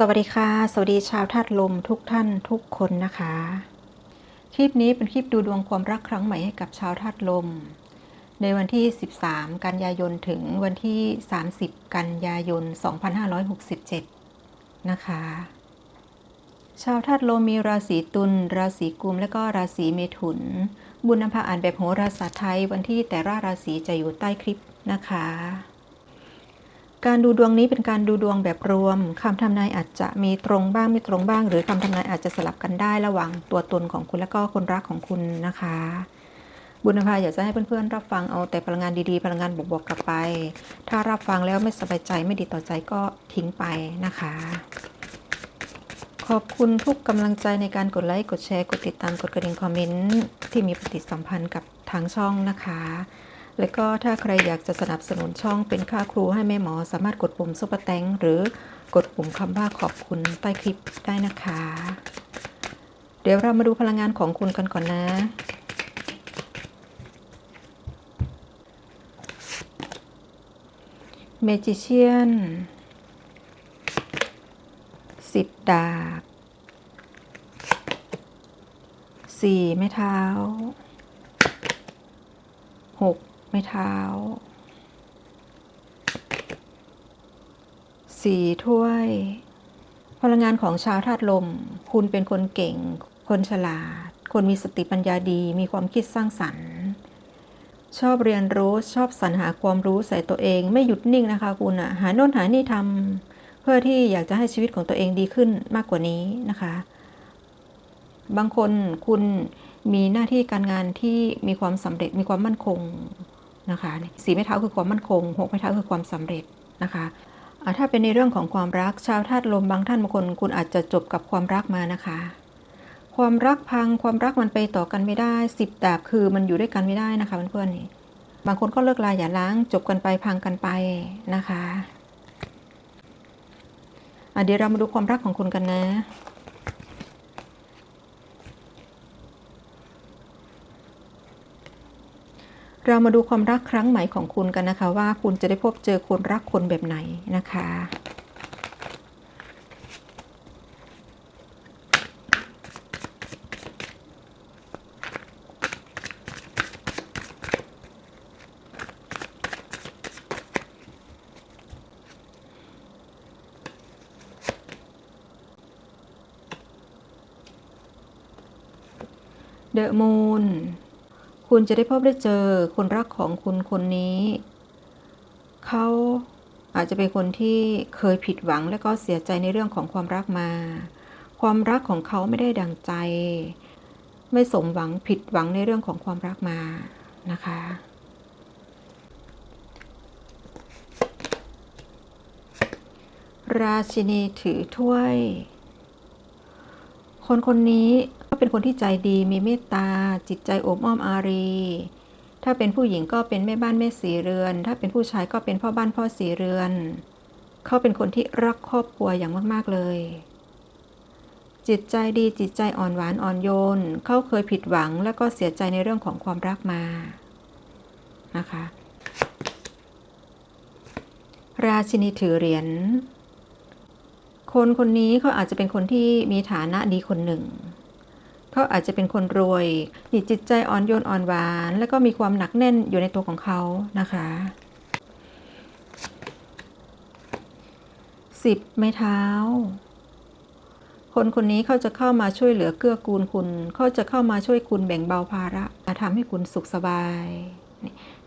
สวัสดีค่ะ สวัสดีชาวธาตุลมทุกท่านทุกคนนะคะ คลิปนี้เป็นคลิปดูดวงความรักครั้งใหม่ให้กับชาวธาตุลม ในวันที่ 13 กันยายนถึงวันที่ 30 กันยายน 2567 นะคะ ชาวธาตุลมมีราศีตุล ราศีกุม และก็ราศีเมถุน บุญนำพาอ่านแบบโหราศาสตร์ไทยวันที่แต่ละราศีจะอยู่ใต้คลิปนะคะ การดูดวงนี้เป็นการดูดวงแบบรวมคำทำนายอาจจะมีตรงบ้างไม่ตรงบ้าง หรือคำทำนายอาจจะสลับกันได้ระหว่างตัวตนของคุณและก็คนรักของคุณนะคะ บุญภาอยากจะให้เพื่อนๆรับฟังเอาแต่พลังงานดีๆ พลังงานบวกๆกลับไป ถ้ารับฟังแล้วไม่สบายใจไม่ดีต่อใจก็ทิ้งไปนะคะ ขอบคุณทุกกำลังใจในการกดไลค์กดแชร์กดติดตามกดกระดิ่งคอมเมนต์ที่มีปฏิสัมพันธ์กับทางช่องนะคะ แล้วก็ถ้าใครอยากจะสนับสนุนช่องเป็นค่าครูให้แม่หมอ สามารถกดปุ่มซุปเปอร์แตงหรือกดปุ่มคำว่าขอบคุณใต้คลิปได้นะคะ เดี๋ยวเรามาดูพลังงานของคุณกันก่อนนะ เมจิเชียนสิบดาบสี่ไม้เท้าหก ม้เท้า สี่ถ้วย พลังงานของชาวธาตุลม คุณเป็นคนเก่ง คนฉลาด คนมีสติปัญญาดี มีความคิดสร้างสรรค์ ชอบเรียนรู้ ชอบสรรหาความรู้ใส่ตัวเอง ไม่หยุดนิ่งนะคะคุณอะหาโน่นหานี่ทำเพื่อที่อยากจะให้ชีวิตของตัวเองดีขึ้นมากกว่านี้นะคะ บางคนคุณมีหน้าที่การงานที่มีความสำเร็จมีความมั่นคง นะคะสีไม้เท้าคือความมั่นคงหกไม้เท้าคือความสำเร็จนะคะะถ้าเป็นในเรื่องของความรักชาวธาตุลมบางท่านบางคนคุณอาจจะจบกับความรักมานะคะ ความรักพังความรักมันไปต่อกันไม่ได้สิบดาบคือมันอยู่ด้วยกันไม่ได้นะคะเพื่อนๆบางคนก็เลิกลาอย่าล้างจบกันไปพังกันไปนะคะะเดี๋ยวเรามาดูความรักของคุณกันนะ เรามาดูความรักครั้งใหม่ของคุณกันนะคะ ว่าคุณจะได้พบเจอคนรักคนแบบไหนนะคะเดอะมูน คุณจะได้พบได้เจอคนรักของคุณคนนี้ เขาอาจจะเป็นคนที่เคยผิดหวังและก็เสียใจในเรื่องของความรักมา ความรักของเขาไม่ได้ดังใจ ไม่สมหวังผิดหวังในเรื่องของความรักมานะคะ ราชินีถือถ้วย คนคนนี้ก็เป็นคนที่ใจดีมีเมตตา จิตใจโอบอ้อมอารี ถ้าเป็นผู้หญิงก็เป็นแม่บ้านแม่สีเรือน ถ้าเป็นผู้ชายก็เป็นพ่อบ้านพ่อสีเรือน เขาเป็นคนที่รักครอบครัวอย่างมาก ๆ เลย จิตใจดีจิตใจอ่อนหวานอ่อนโยน เขาเคยผิดหวังแล้วก็เสียใจในเรื่องของความรักมา นะคะ ราชินีถือเหรียญคนคนนี้เขาอาจจะเป็นคนที่มีฐานะดีคนหนึ่ง เขาอาจจะเป็นคนรวยมีจิตใจอ่อนโยนอ่อนหวาน แล้วก็มีความหนักแน่นอยู่ในตัวของเขานะคะสิบไม้เท้า คนคนนี้เขาจะเข้ามาช่วยเหลือเกื้อกูลคุณ เขาจะเข้ามาช่วยคุณแบ่งเบาภาระทำให้คุณสุขสบาย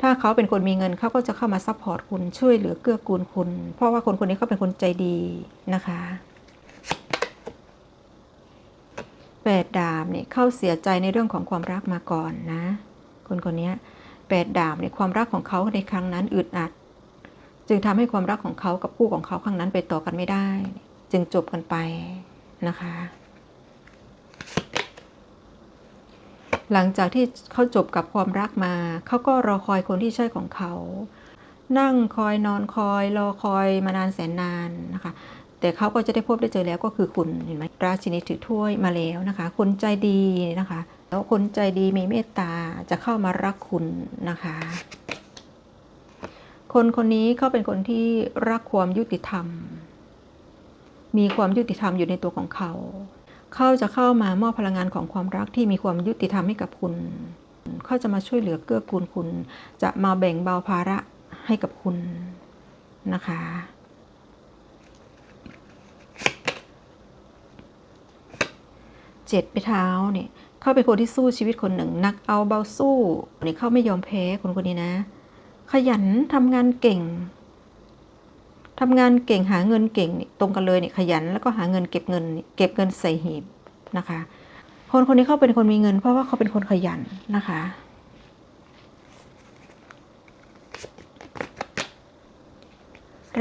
ถ้าเขาเป็นคนมีเงินเขาก็จะเข้ามาซัพพอร์ตคุณช่วยเหลือเกื้อกูลคุณ เพราะว่าคนคนนี้เขาเป็นคนใจดีนะคะ แปดดาบเนี่ยเข้าเสียใจในเรื่องของความรักมาก่อนนะ คนคนนี้แปดดาบเนี่ยความรักของเขาในครั้งนั้นอึดอัด จึงทำให้ความรักของเขากับคู่ของเขาครั้งนั้นไปต่อกันไม่ได้ จึงจบกันไปนะคะ หลังจากที่เขาจบกับความรักมา เขาก็รอคอยคนที่ใช่ของเขา นั่งคอยนอนคอยรอคอยมานานแสนนานนะคะ แต่เขาก็จะได้พบได้เจอแล้วก็คือคุณเห็นไหมราชินีถือถ้วยมาแล้วนะคะ คนใจดีนะคะ แล้วคนใจดีมีเมตตาจะเข้ามารักคุณนะคะ คนคนนี้เขาเป็นคนที่รักความยุติธรรม มีความยุติธรรมอยู่ในตัวของเขา เขาจะเข้ามามอบพลังงานของความรักที่มีความยุติธรรมให้กับคุณ เขาจะมาช่วยเหลือเกื้อกูลคุณ จะมาแบ่งเบาภาระให้กับคุณนะคะ เจ็ดไปเท้าเนี่ย เขาเป็นคนที่สู้ชีวิตคนหนึ่งนักเอาเบาสู้เนี่ยเขาไม่ยอมแพ้คนคนนี้นะ ขยันทำงานเก่งทำงานเก่งหาเงินเก่งนี่ตรงกันเลยเนี่ยขยันแล้วก็หาเงินเก็บเงิน เก็บเงินใส่หีบนะคะ คนคนนี้เขาเป็นคนมีเงิน เพราะว่าเขาเป็นคนขยันนะคะ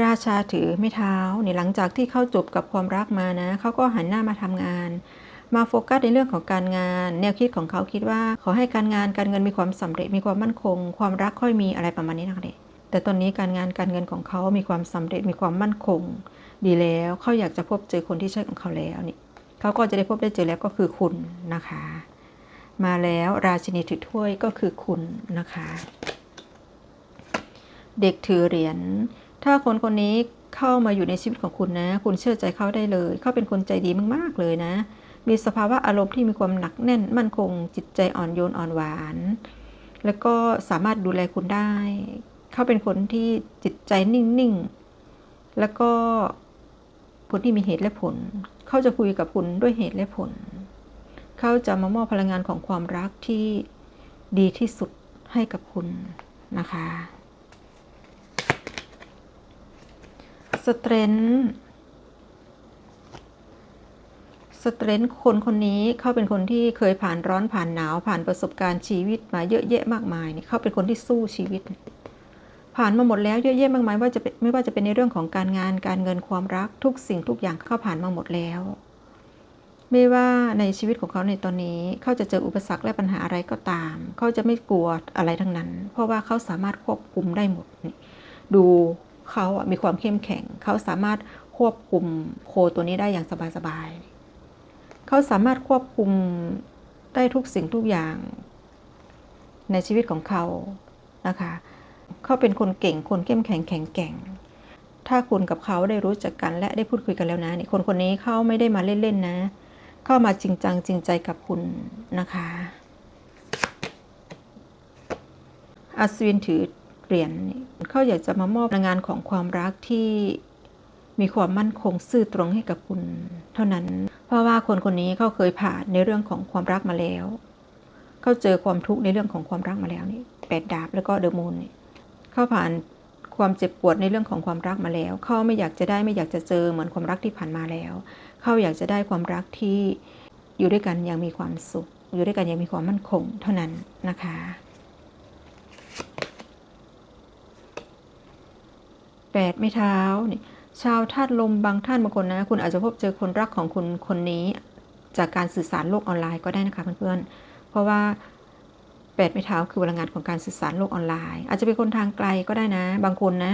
ราชาถือไม่เท้าเนี่ยหลังจากที่เขาจบกับความรักมานะเขาก็หันหน้ามาทำงาน มาโฟกัสในเรื่องของการงาน แนวคิดของเขาคิดว่า ขอให้การงานการเงินมีความสำเร็จมีความมั่นคง ความรักค่อยมีอะไรประมาณนี้นะคะเด็กแต่ตอนนี้การงานการเงินของเขามีความสำเร็จมีความมั่นคง ดีแล้วเขาอยากจะพบเจอคนที่ใช่ของเขาแล้วนี่เขาก็จะได้พบได้เจอแล้วก็คือคุณนะคะ มาแล้วราชินีถือถ้วยก็คือคุณนะคะ เด็กถือเหรียญถ้าคนคนนี้เข้ามาอยู่ในชีวิตของคุณนะ คุณเชื่อใจเขาได้เลย เขาเป็นคนใจดีมากๆเลยนะ มีสภาวะอารมณ์ที่มีความหนักแน่นมั่นคง จิตใจอ่อนโยนอ่อนหวาน แล้วก็สามารถดูแลคุณได้ เขาเป็นคนที่จิตใจนิ่งๆ แล้วก็คนที่มีเหตุและผล เขาจะคุยกับคุณด้วยเหตุและผล เขาจะมามอบพลังงานของความรักที่ดีที่สุดให้กับคุณนะคะสเตรน สเตรนท์คนคนนี้เขาเป็นคนที่เคยผ่านร้อนผ่านหนาวผ่านประสบการณ์ชีวิตมาเยอะแยะมากมายเนี่ยเขาเป็นคนที่สู้ชีวิต ผ่านมาหมดแล้วเยอะแยะมากมายว่าจะเป็นไม่ว่าจะเป็นในเรื่องของการงานการเงินความรักทุกสิ่งทุกอย่างเขาผ่านมาหมดแล้ว ไม่ว่าในชีวิตของเขาในตอนนี้เขาจะเจออุปสรรคและปัญหาอะไรก็ตามเขาจะไม่กลัวอะไรทั้งนั้น เพราะว่าเขาสามารถควบคุมได้หมดดูเขาอะมีความเข้มแข็งเขาสามารถควบคุมโคตัวนี้ได้อย่างสบายๆ เขาสามารถควบคุมได้ทุกสิ่งทุกอย่าง ในชีวิตของเขานะคะเขาเป็นคนเก่งคนเข้มแข็งแข็งแกร่ง ถ้าคุณกับเขาได้รู้จักกันและได้พูดคุยกันแล้วนะนี่คนคนนี้เขาไม่ได้มาเล่นๆนะ เข้ามาจริงจังจริงใจกับคุณนะคะอัศวินถือเหรียญนี่เขาอยากจะมามอบพลังงานของความรักที่มีความมั่นคงซื่อตรงให้กับคุณ เท่านั้น เพราะว่าคนคนนี้เขาเคยผ่านในเรื่องของความรักมาแล้วเขาเจอความทุกข์ในเรื่องของความรักมาแล้วนี่แปดดาบแล้วก็เดอะมูนนี่เขาผ่านความเจ็บปวดในเรื่องของความรักมาแล้ว เขาไม่อยากจะได้ไม่อยากจะเจอเหมือนความรักที่ผ่านมาแล้ว เขาอยากจะได้ความรักที่อยู่ด้วยกันอย่างมีความสุข อยู่ด้วยกันอย่างมีความมั่นคงเท่านั้นนะคะ แปดไม่เท้านี่ ชาวธาตุลมบางท่านบางคนนะ คุณอาจจะพบเจอคนรักของคุณคนนี้ จากการสื่อสารโลกออนไลน์ก็ได้นะคะเพื่อนๆ เพราะว่าแปดไม่เท้าคือพลังงานของการสื่อสารโลกออนไลน์ อาจจะเป็นคนทางไกลก็ได้นะ บางคนนะ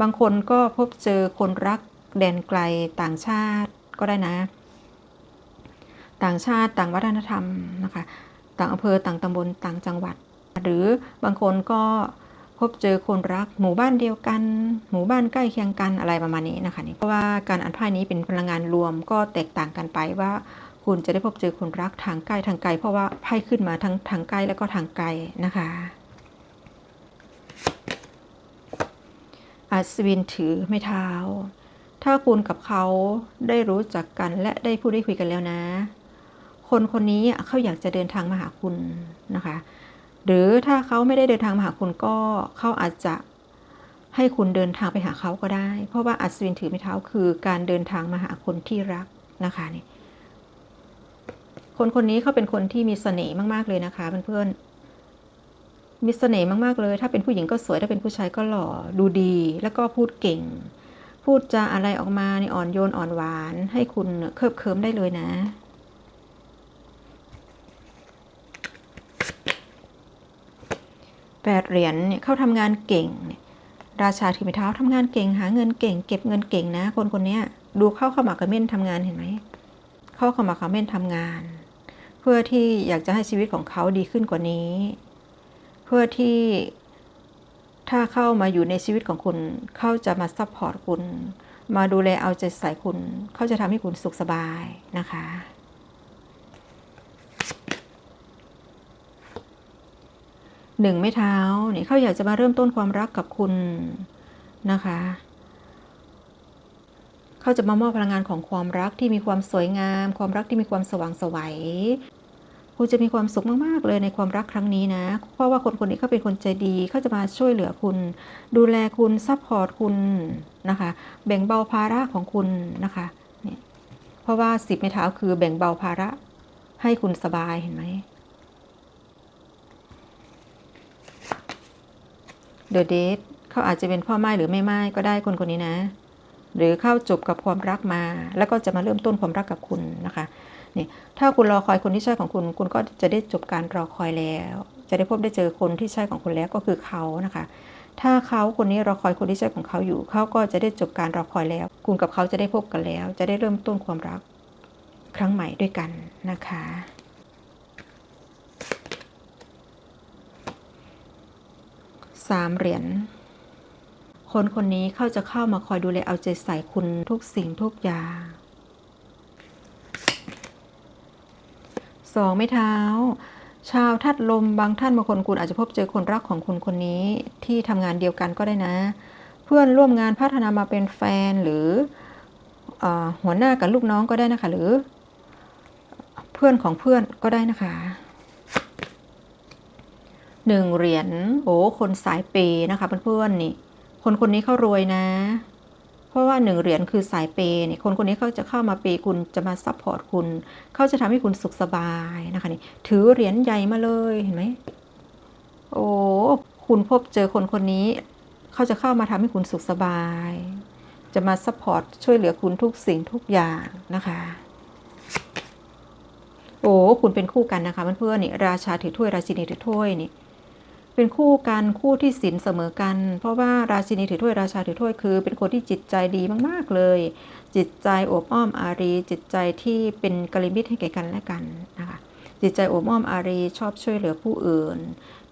บางคนก็พบเจอคนรักแดนไกลต่างชาติก็ได้นะ ต่างชาติต่างวัฒนธรรมนะคะ ต่างอำเภอต่างตำบลต่างจังหวัด หรือบางคนก็ พบเจอคนรักหมู่บ้านเดียวกัน หมู่บ้านใกล้เคียงกันอะไรประมาณนี้นะคะนี่เพราะว่าการอ่านไพ่นี้เป็นพลังงานรวมก็แตกต่างกันไปว่า คุณจะได้พบเจอคนรักทางใกล้ทางไกล เพราะว่าไพ่ขึ้นมาทั้งทางใกล้แล้วก็ทางไกลนะคะอัศวินถือไม่เท้า ถ้าคุณกับเขาได้รู้จักกันและได้พูดได้คุยกันแล้วนะ คนคนนี้เขาอยากจะเดินทางมาหาคุณนะคะ หรือถ้าเขาไม่ได้เดินทางมาหาคุณก็เขาอาจจะให้คุณเดินทางไปหาเขาก็ได้ เพราะว่าอัศวินถือไม้เท้าคือการเดินทางมาหาคนที่รักนะคะนี่คนคนนี้เขาเป็นคนที่มีเสน่ห์มาก ๆ เลยนะคะเพื่อนๆมีเสน่ห์มาก ๆ เลย ถ้าเป็นผู้หญิงก็สวยถ้าเป็นผู้ชายก็หล่อดูดี แล้วก็พูดเก่ง พูดจาอะไรออกมาในอ่อนโยนอ่อนหวาน ให้คุณเคิบเคิมได้เลยนะ แปดเหรียญเนี่ยเขาทำงานเก่งเนี่ยราชาถือไม้เท้าทำงานเก่ง หาเงินเก่ง เก็บเงินเก่งนะ คนคนนี้ดูเข้าขมักเม้นทำงานเห็นไหมเข้าขมักเม้นทำงาน เพื่อที่อยากจะให้ชีวิตของเขาดีขึ้นกว่านี้ เพื่อที่ถ้าเข้ามาอยู่ในชีวิตของคุณ เขาจะมาซัพพอร์ตคุณ มาดูแลเอาใจใส่คุณ เขาจะทำให้คุณสุขสบายนะคะ หนึ่งไม่เท้าเนี่ยเขาอยากจะมาเริ่มต้นความรักกับคุณนะคะเขาจะมามอบพลังงานของความรักที่มีความสวยงาม ความรักที่มีความสว่างไสวัยคุณจะมีความสุขมาก ๆ เลยในความรักครั้งนี้นะ เพราะว่าคนคนนี้เขาเป็นคนใจดีเขาจะมาช่วยเหลือคุณ ดูแลคุณซัพพอร์ตคุณนะคะ แบ่งเบาภาระของคุณนะคะเนี่ยเพราะว่าสิบไม้เท้าคือแบ่งเบาภาระให้คุณสบายเห็นไหม เดอะเดทเขาอาจจะเป็นพ่อไม้หรือไม่ไม้ก็ได้คนคนนี้นะ หรือเข้าจบกับความรักมา แล้วก็จะมาเริ่มต้นความรักกับคุณนะคะนี่ถ้าคุณรอคอยคนที่ใช่ของคุณ คุณก็จะได้จบการรอคอยแล้ว จะได้พบได้เจอคนที่ใช่ของคุณแล้วก็คือเขานะคะ ถ้าเขาคนนี้รอคอยคนที่ใช่ของเขาอยู่ เขาก็จะได้จบการรอคอยแล้ว คุณกับเขาจะได้พบกันแล้ว จะได้เริ่มต้นความรักครั้งใหม่ด้วยกันนะคะ สามเหรียญคนคนนี้เขาจะเข้ามาคอยดูแลเอาใจใส่คุณทุกสิ่งทุกอย่างสองไม่เท้า ชาวทัดลมบางท่านบางคนคุณอาจจะพบเจอคนรักของคุณคนนี้ที่ทำงานเดียวกันก็ได้นะ เพื่อนร่วมงานพัฒนามาเป็นแฟนหรือเออหัวหน้ากับลูกน้องก็ได้นะคะ หรือ เพื่อนของเพื่อนก็ได้นะคะ หนึ่งเหรียญโอ้คนสายเปย์นะคะเพื่อนๆนี่ คนคนนี้เขารวยนะ เพราะว่าหนึ่งเหรียญคือสายเปย์เนี่ยคนคนนี้เขาจะเข้ามาเปย์คุณจะมาซัพพอร์ตคุณ เขาจะทำให้คุณสุขสบายนะคะนี่ ถือเหรียญใหญ่มาเลยเห็นไหมโอ้คุณพบเจอคนคนนี้ เขาจะเข้ามาทำให้คุณสุขสบาย จะมาซัพพอร์ตช่วยเหลือคุณทุกสิ่งทุกอย่างนะคะโอ้ คุณเป็นคู่กันนะคะเพื่อนๆนี่ ราชาถือถ้วย ราชินีถือถ้วยนี่ เป็นคู่กันคู่ที่ศีลเสมอกัน เพราะว่าราชินีถือถ้วยราชาถือถ้วยคือ เป็นคนที่จิตใจดีมากๆเลย จิตใจโอบอ้อมอารี จิตใจที่เป็นกลยาณมิตให้แก่กันและกันนะคะจิตใจโอบอ้อมอารีชอบช่วยเหลือผู้อื่น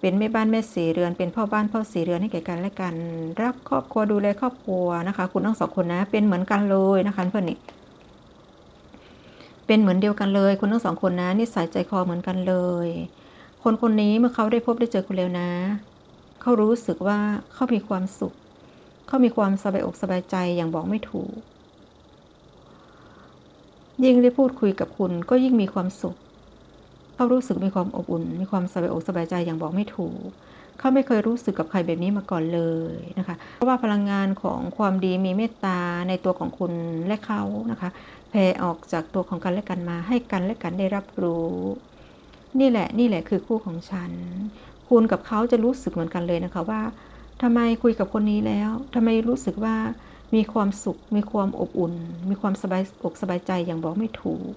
เป็นแม่บ้านแม่สีเรือน เป็นพ่อบ้านพ่อสีเรือนให้แก่กันและกัน รักครอบครัวดูแลครอบครัวนะคะ คุณทั้งสองคนนะเป็นเหมือนกันเลยนะคะเพื่อนนี่เป็นเหมือนเดียวกันเลยคุณทั้งสองคนนะนิสัยใจคอเหมือนกันเลย คนคนนี้เมื่อเขาได้พบได้เจอคุณแล้วนะ เขารู้สึกว่าเขามีความสุข เขามีความสบายอกสบายใจอย่างบอกไม่ถูก ยิ่งได้พูดคุยกับคุณก็ยิ่งมีความสุข เขารู้สึกมีความอบอุ่น มีความสบายอกสบายใจอย่างบอกไม่ถูก เขาไม่เคยรู้สึกกับใครแบบนี้มาก่อนเลยนะคะ เพราะว่าพลังงานของความดีมีเมตตาในตัวของคุณและเขานะคะแผ่ออกจากตัวของกันและกันมาให้กันและกันได้รับรู้ นี่แหละนี่แหละคือคู่ของฉัน คุณกับเขาจะรู้สึกเหมือนกันเลยนะคะว่าทำไมคุยกับคนนี้แล้วทำไมรู้สึกว่ามีความสุข มีความอบอุ่น มีความสบายอกสบายใจอย่างบอกไม่ถูก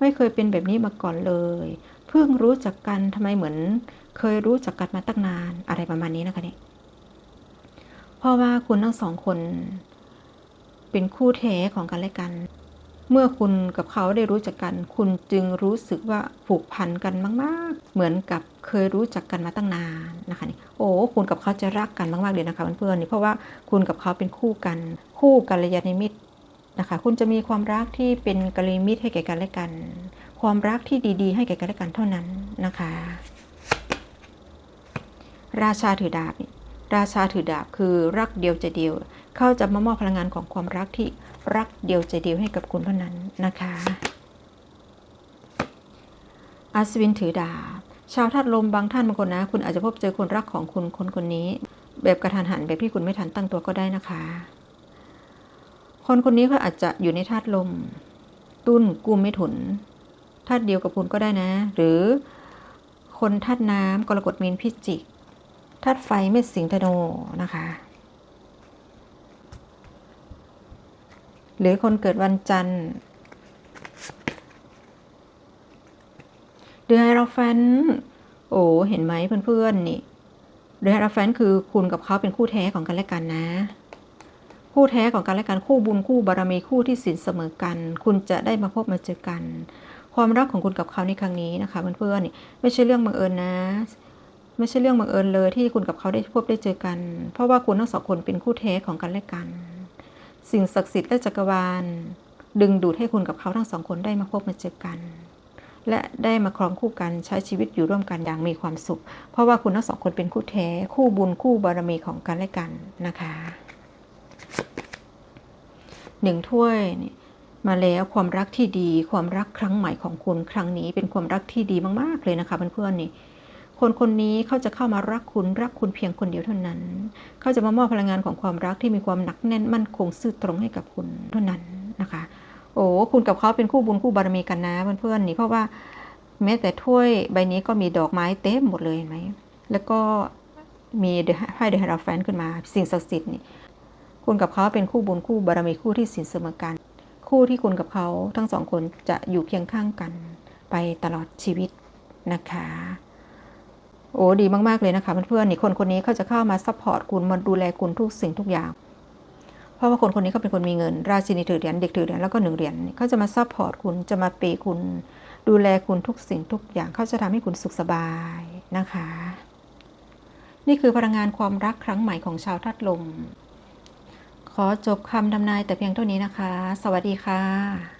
ไม่เคยเป็นแบบนี้มาก่อนเลย เพิ่งรู้จักกันทำไมเหมือน เคยรู้จักกันมาตั้งนานอะไรประมาณนี้นะคะเนี่ยเพราะว่าคุณทั้งสองคน เป็นคู่แท้ของกันและกัน เมื่อคุณกับเขาได้รู้จักกัน คุณจึงรู้สึกว่าผูกพันกันมากๆ เหมือนกับเคยรู้จักกันมาตั้งนานนะคะนี่โอ้คุณกับเขาจะรักกันมากๆเลยนะคะเพื่อนๆนี่เพราะว่าคุณกับเขาเป็นคู่กัน คู่กัลยาณมิตรนะคะคุณจะมีความรักที่เป็นกัลยาณมิตรให้แก่กันและกัน ความรักที่ดีๆ ให้แก่กันและกันเท่านั้นนะคะ ราชาถือดาบราชาถือดาบคือรักเดียวใจเดียว เขาจะมามอบพลังงานของความรักที่ รักเดียวใจเดียวให้กับคุณเท่านั้นนะคะอัศวินถือดาบชาวธาตุลมบางท่านบางคนนะ คุณอาจจะพบเจอคนรักของคุณคนคนนี้ แบบกระทันหันแบบที่คุณไม่ทันตั้งตัวก็ได้นะคะ คนคนนี้เขาอาจจะอยู่ในธาตุลม ตุ้นกุมไม่ถุนธาตุเดียวกับคุณก็ได้นะ หรือคนธาตุน้ำกรกฎมีนพิจิกธาตุไฟเมษสิงห์ธนูนะคะ หรือคนเกิดวันจันทร์ เดือนไฮราแฟนโอ้เห็นไหมเพื่อนๆนี่เดือนไฮราแฟนคือคุณกับเขาเป็นคู่แท้ของกันและกันนะ คู่แท้ของกันและกันคู่บุญคู่บารมีคู่ที่สินเสมอกัน คุณจะได้มาพบมาเจอกัน ความรักของคุณกับเขาในครั้งนี้นะคะเพื่อนๆนี่ไม่ใช่เรื่องบังเอิญนะไม่ใช่เรื่องบังเอิญเลยที่คุณกับเขาได้พบได้เจอกัน เพราะว่าคุณทั้งสองคนเป็นคู่แท้ของกันและกัน สิ่งศักดิ์สิทธิ์และจักรวาล ดึงดูดให้คุณกับเขาทั้งสองคนได้มาพบมาเจอกัน และได้มาครองคู่กันใช้ชีวิตอยู่ร่วมกันอย่างมีความสุข เพราะว่าคุณทั้งสองคนเป็นคู่แท้ คู่บุญคู่บารมีของกันและกันนะคะหนึ่งถ้วยนี่มาแล้วความรักที่ดี ความรักครั้งใหม่ของคุณครั้งนี้เป็นความรักที่ดีมาก ๆ เลยนะคะเพื่อนๆนี่ คนคนนี้เขาจะเข้ามารักคุณรักคุณเพียงคนเดียวเท่านั้น เขาจะมามอบพลังงานของความรักที่มีความหนักแน่นมั่นคงซื่อตรงให้กับคุณเท่านั้นนะคะ โอ้คุณกับเขาเป็นคู่บุญคู่บารมีกันนะเพื่อนๆนี่เพราะว่าแม้แต่ถ้วยใบนี้ก็มีดอกไม้เต็มหมดเลยเห็นไหมแล้วก็มีเดอะไพ่เดอะฮาราแฟนขึ้นมาสิ่งศักดิ์สิทธิ์นี่คุณกับเขาเป็นคู่บุญคู่บารมีคู่ที่สินเสมอกัน คู่ที่คุณกับเขาทั้งสองคนจะอยู่เคียงข้างกันไปตลอดชีวิตนะคะ โอ้ดีมากๆเลยนะคะเพื่อนๆนี่คนคนนี้เขาจะเข้ามาซัพพอร์ตคุณมาดูแลคุณทุกสิ่งทุกอย่าง เพราะว่าคนคนนี้เขาเป็นคนมีเงิน ราชินีถือเหรียญเด็กถือเหรียญแล้วก็หนึ่งเหรียญเขาจะมาซัพพอร์ตคุณจะมาปย์คุณ ดูแลคุณทุกสิ่งทุกอย่างเขาจะทำให้คุณสุขสบายนะคะ นี่คือพลังงานความรักครั้งใหม่ของชาวธาตุลมขอจบคำทำนายแต่เพียงเท่านี้นะคะ สวัสดีค่ะ